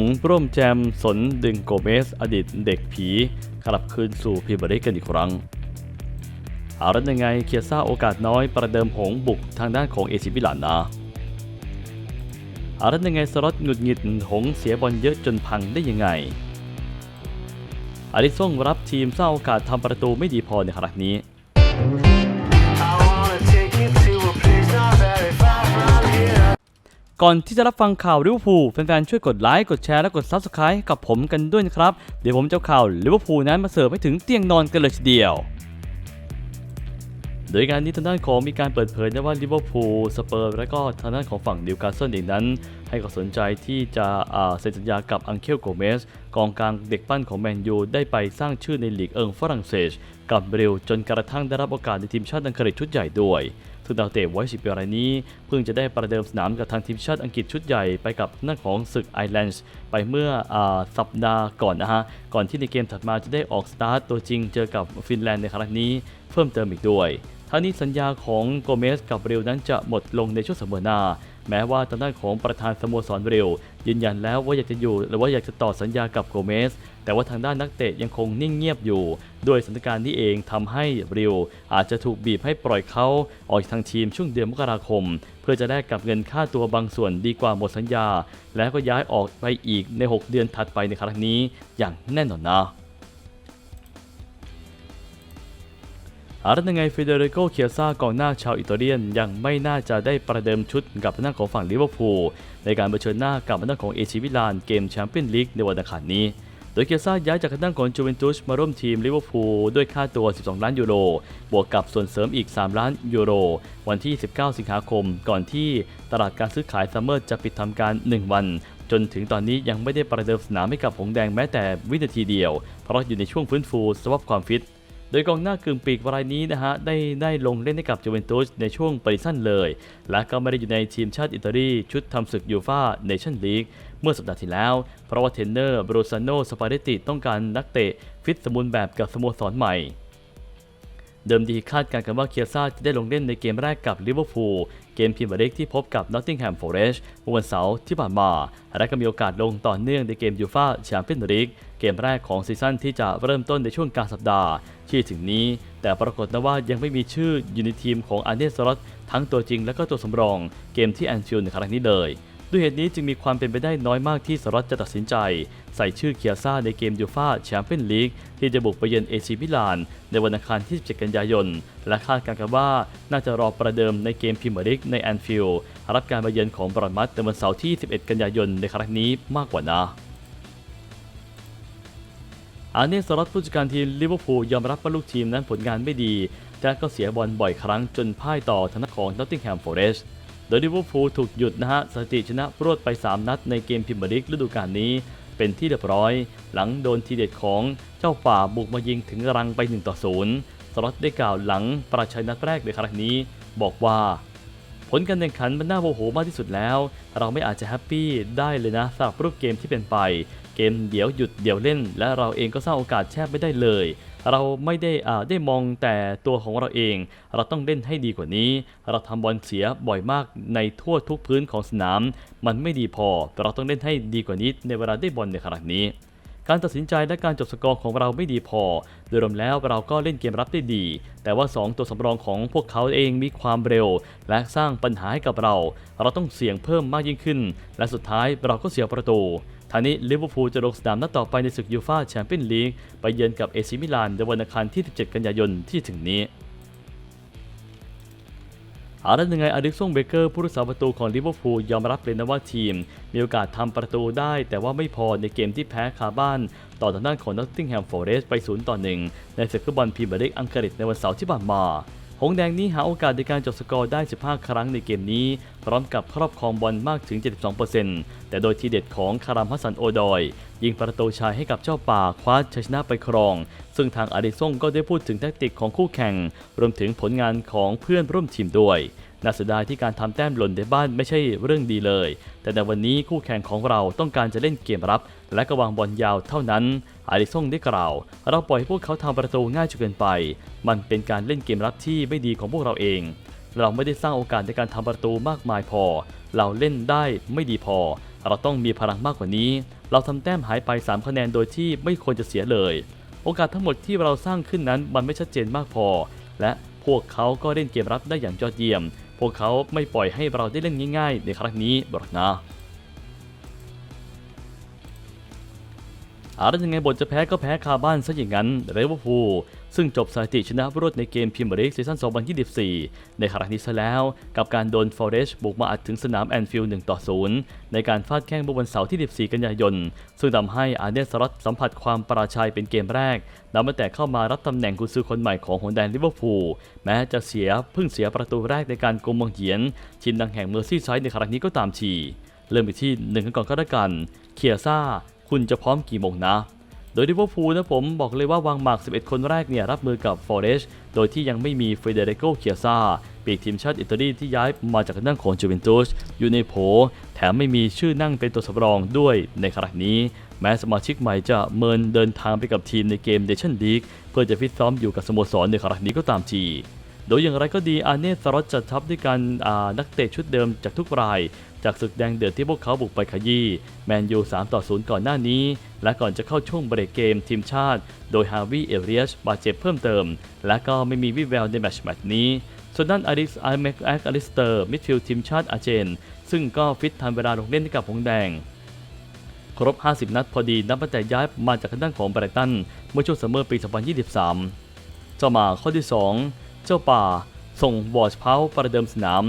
งร่วมแจมสนดึงโกเมสอดีตเด็กผีกลับคืนสู่พรีเมียร์ลีกกันอีกครั้งเอาแล้ยังไงเคียซ่าโอกาสน้อยประเดิมหงบุกทางด้านของเอซิมิลานนะเอาแล้ยังไงสล็อตหงุดหงิดหงเสียบอลเยอะจนพังได้ยังไง อาริซ่งรับทีมสร้างโอกาสทำประตูไม่ดีพอในครั้งนี้ ก่อนที่จะรับฟังข่าวลิเวอร์พูลแฟนๆช่วยกดไลค์กดแชร์และกด Subscribe กับผมกันด้วยนะครับ เดี๋ยวผมจะข่าวลิเวอร์พูลนั้นมาเสิร์ฟให้ถึงเตียงนอนกันเลยทีเดียวโดยการนี้ทางด้านของมีการเปิดเผยนะว่าลิเวอร์พูลสเปอร์และก็ทางด้านของฝั่งนิวคาสเซิลเองนั้น ให้ความสนใจที่จะเซ็นสัญญากับอังเคลโกเมสกองกลางเด็กปั้นของแมนยูได้ไปสร้างชื่อในลีกเอิงฝรั่งเศส กับเบรลจนกระทั่งได้รับโอกาสในทีมชาติอังกฤษชุดใหญ่ด้วย ซึ่งดาวเตะไว้สิบปีรายนี้ เพิ่งจะได้ประเดิมสนามกับทางทีมชาติอังกฤษชุดใหญ่ไปกับนักของศึกไอร์แลนด์ไปเมื่ออสัปดาห์ก่อนนะฮะ ก่อนที่ในเกมถัดมาจะได้ออกสตาร์ตตัวจริงเจอกับฟินแลนด์ในครั้งนี้เพิ่มเติมอีกด้วยทั้งนี้สัญญาของโกเมสกับเรียวนั้นจะหมดลงในช่วงเสมอหน้า แม้ว่าทางด้านของประธานสโมสรเรลยืนยันแล้วว่าอยากจะอยู่หรือว่าอยากจะต่อสัญญากับโกเมส แต่ว่าทางด้านนักเตะยังคงนิ่งเงียบอยู่ด้วยสถานการณ์นี้เองทำให้เบรลอาจจะถูกบีบให้ปล่อยเขาออกจากทางทีมช่วงเดือนมกราคม เพื่อจะได้กับเงินค่าตัวบางส่วนดีกว่าหมดสัญญา แล้วก็ย้ายออกไปอีกใน 6 เดือนถัดไปในครั้งนี้อย่างแน่นอนนะ อาร์ตยังไงเฟเดริโกเคียซ่ากองหน้าชาวอิตาเลียน ยังไม่น่าจะได้ประเดิมชุดกับหน้าของฝั่งลิเวอร์พูลในการเผชิญหน้ากับหน้าของเอชิมิลานเกมแชมเปี้ยนลีกในวันอังคารนี้ โดยเคียซ่าย้ายจากทางด้าของจูเวนตุสมาร่วมทีมลิเวอร์พูลด้วยค่าตัว 12 ล้านยูโร บวกกับส่วนเสริมอีก 3 ล้านยูโร วันที่ 19 สิงหาคม ก่อนที่ตลาดการซื้อขายซัมเมอร์จะปิดทำการ 1 วันจนถึงตอนนี้ยังไม่ได้ประเดิมสนามให้กับหงแดงแม้แต่วินาทีเดียว เพราะอยู่ในช่วงฟื้นฟูสภาพความฟิต โดยกองหน้ากึ่งปีกรายนี้นะฮะได้ได้ลงเล่นให้กับจูเวนตุสในช่วงปริสั้นเลย และก็ไม่ได้อยู่ในทีมชาติอิตาลีชุดทำศึกยูฟ่าเนชั่นลีกเมื่อสัปดาห์ที่แล้ว เพราะว่าเทรนเนอร์บรูซานโนสปาเดติต้องการนักเตะฟิตสมบูรณ์แบบกับสโมสรใหม่ เดิมทีคาดการณ์กันว่าเคียซ่าจะได้ลงเล่นในเกมแรกกับลิเวอร์พูลเกมพรีเมียร์ลีกที่พบกับนอตติงแฮมฟอร์เรสต์วันเสาร์ที่ผ่านมา และก็มีโอกาสลงต่อเนื่องในเกมยูฟ่าแชมเปี้ยนลีกเกมแรกของซีซั่นที่จะเริ่มต้นในช่วงกลางสัปดาห์ที่ถึงนี้ แต่ปรากฏนะว่ายังไม่มีชื่ออยู่ในทีมของอาร์เนสลอตทั้งตัวจริงและก็ตัวสำรอง เกมที่แอนฟิลด์ในครั้งนี้เลย ด้วยเหตุนี้จึงมีความเป็นไปได้น้อยมากที่สล็อตจะตัดสินใจ ใส่ชื่อเคียซ่าในเกมยูฟาแชมเปี้ยนลีกที่จะบุกไปเยือนเอซิมิลาน ในวันอังคารที่ 17 กันยายน และคาดการณ์กันว่าน่าจะรอประเดิมในเกมพรีเมียร์ลีกในแอนฟิลด์รับการมาเยือนของบรอนมัสในวันเสาร์ที่ 11 กันยายนในครั้งนี้มากกว่านะอาเนสลอตผู้จัดการทีมลิเวอร์พูลยอมรับว่าลูกทีมนั้นผลงานไม่ดี แต่ก็เสียบอลบ่อยครั้งจนพ่ายต่อทางด้านของนอตติงแฮมฟอเรสต์ ดยลิเวอร์พูลถูกหยุดนะฮะสถิติชนะรวดไป 3 นัดในเกมพรีเมียร์ลีกฤดูกาลนี้เป็นที่เรียบร้อย หลังโดนทีเด็ดของเจ้าป่าบุกมายิงถึงรังไป1ต่อ0สล็อตได้กล่าวหลังประชัยนัดแรกในครั้งนี้ บอกว่า ผลการแข่งขันมันน่าโมโหมากที่สุดแล้ว เราไม่อาจจะแฮปปี้ได้เลยนะสำหรับรูปเกมที่เป็นไป เกมเดี๋ยวหยุดเดี๋ยวเล่น และเราเองก็สร้างโอกาสแทบไม่ได้เลย เราไม่ได้ได้มองแต่ตัวของเราเอง เราต้องเล่นให้ดีกว่านี้ เราทำบอลเสียบ่อยมากในทั่วทุกพื้นของสนาม มันไม่ดีพอแต่เราต้องเล่นให้ดีกว่านี้ในเวลาได้บอลในขณะนี้ การตัดสินใจและการจบสกอร์ของเราไม่ดีพอ โดยรวมแล้วเราก็เล่นเกมรับได้ดี แต่ว่า 2 ตัวสำรองของพวกเขาเองมีความเร็ว และสร้างปัญหาให้กับเรา เราต้องเสี่ยงเพิ่มมากยิ่งขึ้น และสุดท้ายเราก็เสียประตูทางนี้ลิเวอร์พูลจะลงสนามนัดต่อไปในศึกยูฟ่าแชมเปี้ยนลีกไปเยือนกับเอซิมิลานในวันอังคารที่ 17 กันยายนที่ถึงนี้ อาร์ตยังไงอดิกซงเบเกอร์ผู้รักษาประตูของลิเวอร์พูลยอมรับเลยนะว่าทีม มีโอกาสทำประตูได้ แต่ว่าไม่พอในเกมที่แพ้คาบ้าน ต่อทางด้านของนอตติงแฮมฟอเรสต์ไป0ต่อ1ในศึกฟุตบอลพรีเมียร์ลีกอังกฤษในวันเสาร์ที่ผ่านมา หงแดงนี้หาโอกาสในการจบสกอร์ได้ 15 ครั้งในเกมนี้ พร้อมกับครอบครองบอลมากถึง 72%แต่โดยทีเด็ดของคารามฮัสซันโอดอย ยิงประตูชัยให้กับเจ้าป่าคว้าชัยชนะไปครอง ซึ่งทางอาริซงก็ได้พูดถึงแทคติกของคู่แข่ง รวมถึงผลงานของเพื่อนร่วมทีมด้วยน่าเสียดายที่การทำแต้มหล่นในบ้านไม่ใช่เรื่องดีเลย แต่ในวันนี้คู่แข่งของเราต้องการจะเล่นเกมรับ และก็วางบอลยาวเท่านั้น อาริซงได้กล่าว เราปล่อยให้พวกเขาทำประตูง่ายจนเกินไป มันเป็นการเล่นเกมรับที่ไม่ดีของพวกเราเอง เราไม่ได้สร้างโอกาสในการทำประตูมากมายพอ เราเล่นได้ไม่ดีพอ เราต้องมีพลังมากกว่านี้ เราทำแต้มหายไป 3 คะแนนโดยที่ไม่ควรจะเสียเลย โอกาสทั้งหมดที่เราสร้างขึ้นนั้นมันไม่ชัดเจนมากพอ และพวกเขาก็เล่นเกมรับได้อย่างยอดเยี่ยม พวกเขาไม่ปล่อยให้เราได้เล่นง่าย ๆ ในครั้งนี้บรอกนะ อาแล้วยังไงบทจะแพ้ก็แพ้คาบ้านซะอย่างนั้นเรเวอร์พูลซึ่งจบสถิติชนะรวดในเกมพรีเมียร์ลีกซีซั่น 2024 ในครั้งนี้ซะแล้ว กับการโดนฟอเรสบุกมาอัดถึงสนามแอนฟิลด์1ต่อ 0 ในการฟาดแข้งเมื่อวันเสาร์ที่ 14 กันยายน ซึ่งทำให้อาร์เนสล็อตสัมผัสความปราชัยเป็นเกมแรกนับตั้งแต่เข้ามารับตำแหน่งกุนซือคนใหม่ของหงแดนลิเวอร์พูลแม้จะเสียเพิ่งเสียประตูแรกในการกลมมองเหียนทีมดังแห่งเมอร์ซี่ไซด์ในครั้งนี้ก็ตามทีเริ่มไปที่หนึ่งกันก่อนก็แล้วกันเคียซ่า คุณจะพร้อมกี่โมงนะ โดยลิเวอร์พูลนะผมบอกเลยว่าวางหมาก 11 คนแรกเนี่ยรับมือกับฟอเรสโดยที่ยังไม่มีเฟเดริโกเคียซาปีกทีมชาติอิตาลีที่ย้ายมาจากทางด้านของจูเวนตุสอยู่ในโผแถมไม่มีชื่อนั่งเป็นตัวสำรองด้วยในครั้งนี้ แม้สมาชิกใหม่จะเมินเดินทางไปกับทีมในเกมเดชั่นลีกเพื่อจะฟิตซ้อมอยู่กับสโมสรในครั้งนี้ก็ตามที โดยอย่างไรก็ดีอาเนสรอตจัดทัพด้วยการนักเตะชุดเดิมจากทุกราย จากศึกแดงเดือดที่พวกเขาบุกไปขยี้แมนยู 3 ต่อ 0 ก่อนหน้านี้ และก่อนจะเข้าช่วงเบรกเกมทีมชาติ โดยฮาวิเอเรียชบาดเจ็บเพิ่มเติม และก็ไม่มีวิแววในแมตช์แมตช์นี้ ส่วนด้านอาริสไอแม็กแอคอลิสเตอร์มิดฟิลด์ทีมชาติอาเจน ซึ่งก็ฟิตทันเวลาลงเล่นให้กับหงแดงครบ 50 นัดพอดีนับตั้งแต่ย้ายมาจากทางด้านของไบรตันเมื่อช่วงซัมเมอร์ปี 2023 ต่อมาข้อที่ 2 เจ้าป่า ส่งวอร์ชเพาประเดิมสนาม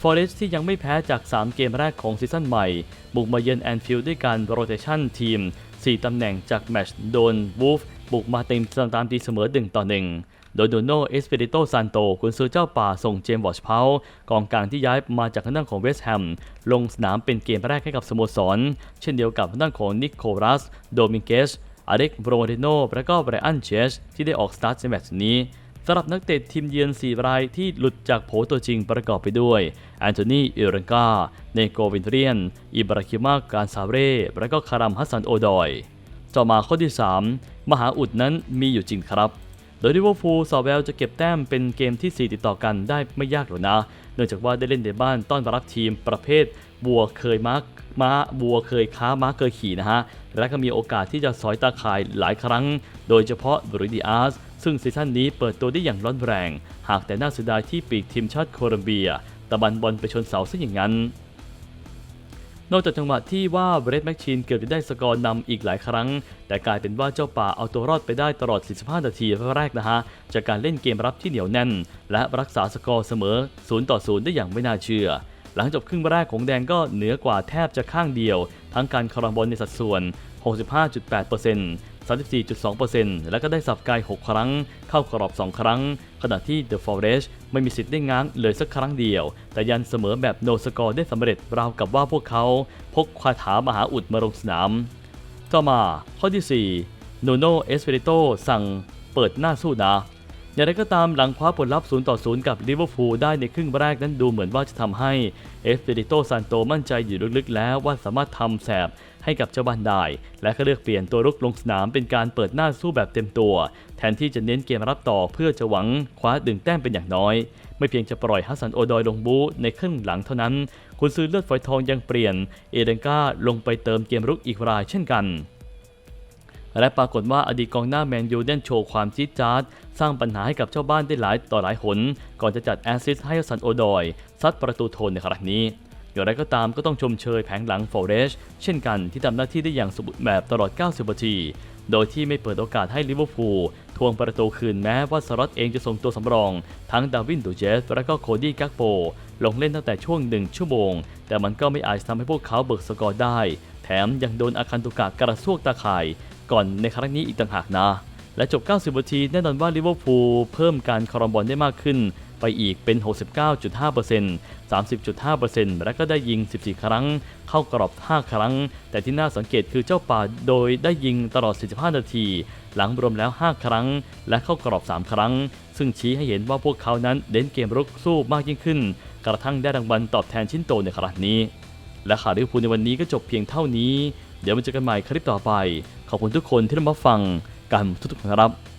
ฟอเรสที่ยังไม่แพ้จาก 3 เกมแรกของซีซั่นใหม่ บุกมาเยือนแอนฟิลด์ด้วยการโรเตชันทีม 4 ตำแหน่งจากแมตช์โดนวูฟบุกมาเต็มตามตีเสมอ 1 ต่อ 1 โดยโดโนเอสเปริโตซานโตกุนซือเจ้าป่าส่งเจมส์วอชเพากองกลางที่ย้ายมาจากทางด้านของเวสต์แฮม ลงสนามเป็นเกมแรกให้กับสโมสร เช่นเดียวกับทางด้านของนิโคลัส โดมิงเกสอเล็กโบรเดโนและก็ไบรอันเชสที่ได้ออกสตาร์ทในแมตช์นี้ สำหรับนักเตะทีมเยือน4รายที่หลุดจากโผตัวจริงประกอบไปด้วยแอนโทนีเอเรนกา เนโกวินเทรียน อิบราคิมาการซาเร่ และก็คารัมฮัสซันโอดอยต่อมาข้อที่ 3 มหาอุดนั้นมีอยู่จริงครับ โดยลิเวอร์พูลสอบแววจะเก็บแต้มเป็นเกมที่ 4 ติดต่อกันได้ไม่ยากหรอกนะ เนื่องจากว่าได้เล่นในบ้านต้อนรับทีมประเภทบัวเคยม้าม้าบัวเคยค้าม้าเคยขี่นะฮะ และก็มีโอกาสที่จะสอยตาข่ายหลายครั้ง โดยเฉพาะบริดิอาส ซึ่งซีซั่นนี้เปิดตัวได้อย่างร้อนแรง หากแต่น่าเสียดายที่ปีกทีมชาติโคลอมเบีย ตะบันบอลไปชนเสาซะอย่างนั้น นอกจากจังหวะที่ว่าเบรดแมชชีนเกือบจะได้สกอร์นำอีกหลายครั้ง แต่กลายเป็นว่าเจ้าป่าเอาตัวรอดไปได้ตลอด 45 นาทีแรกนะฮะ จากการเล่นเกมรับที่เหนียวแน่น และรักษาสกอร์เสมอ 0 ต่อ 0 ได้อย่างไม่น่าเชื่อหลังจบครึ่งแรกของแดงก็เหนือกว่าแทบจะข้างเดียว ทั้งการครองบอลในสัดส่วน 65.8% 34.2%และก็ได้สับไกล6 ครั้ง เข้ากรอบ 2 ครั้ง ขณะที่ The Forest ไม่มีสิทธิ์ได้ง้างเลยสักครั้งเดียว แต่ยันเสมอแบบโนสกอร์ได้สำเร็จราวกับว่าพวกเขา พกคาถามหาอุดมาลงสนาม ต่อมาข้อที่4โนโนเอสเปริโตสั่งเปิดหน้าสู้นะ อย่างไรก็ตามหลังคว้าผลลัพธ์0ต่อ0กับลิเวอร์พูลได้ในครึ่งแรกนั้นดูเหมือนว่าจะทำให้เอสเปริโตซานโตมั่นใจอยู่ลึกๆแล้วว่าสามารถทำแสบให้กับเจ้าบ้านได้ และก็เลือกเปลี่ยนตัวรุกลงสนามเป็นการเปิดหน้าสู้แบบเต็มตัว แทนที่จะเน้นเกมรับต่อเพื่อจะหวังคว้าดึงแต้มเป็นอย่างน้อย ไม่เพียงจะปล่อยฮัสซันโอดอยลงบูในครึ่งหลังเท่านั้น คุณซื้อเลือดฝอยทองยังเปลี่ยน เอเดนกาลงไปเติมเกมรุกอีกรายเช่นกัน และปรากฏว่าอดีตกองหน้าแมนยูได้โชว์ความจี๊ดจ๊าดสร้างปัญหาให้กับเจ้าบ้านได้หลายต่อหลายหน ก่อนจะจัดแอสซิสต์ให้ซันโอดอยซัดประตูโทนในครั้งนี้อย่างไรก็ตามก็ต้องชมเชยแผงหลังฟอเรชเช่นกันที่ทำหน้าที่ได้อย่างสมบูรณ์แบบตลอด 90 นาที โดยที่ไม่เปิดโอกาสให้ลิเวอร์พูลทวงประตูคืนแม้ว่าสล็อตเองจะส่งตัวสำรอง ทั้งดาวินดูเจสและก็โคดี้กักโป ลงเล่นตั้งแต่ช่วงหนึ่งชั่วโมง แต่มันก็ไม่อาจทำให้พวกเขาเบิกสกอร์ได้ แถมยังโดนอาคันตุกะกระซวกตาข่าย ก่อนในครั้งนี้อีกต่างหากนะและจบ 90 นาทีแน่นอนว่าลิเวอร์พูลเพิ่มการคารองบอลได้มากขึ้น ไปอีกเป็น 69.5% 30.5%และก็ได้ยิง 14 ครั้ง เข้ากรอบ 5 ครั้ง แต่ที่น่าสังเกตคือเจ้าป่าโดยได้ยิงตลอด 45 นาที หลังรวมแล้ว 5 ครั้ง และเข้ากรอบ 3 ครั้ง ซึ่งชี้ให้เห็นว่าพวกเขานั้นเน้นเกมรุกสู้มากยิ่งขึ้น กระทั่งได้รางวัลตอบแทนชิ้นโตในครั้งนี้ และข่าวลิเวอร์พูลในวันนี้ก็จบเพียงเท่านี้ เดี๋ยวมาเจอกันใหม่คลิปต่อไป ขอบคุณทุกคนที่รับมาฟังกันทุกๆคนครับ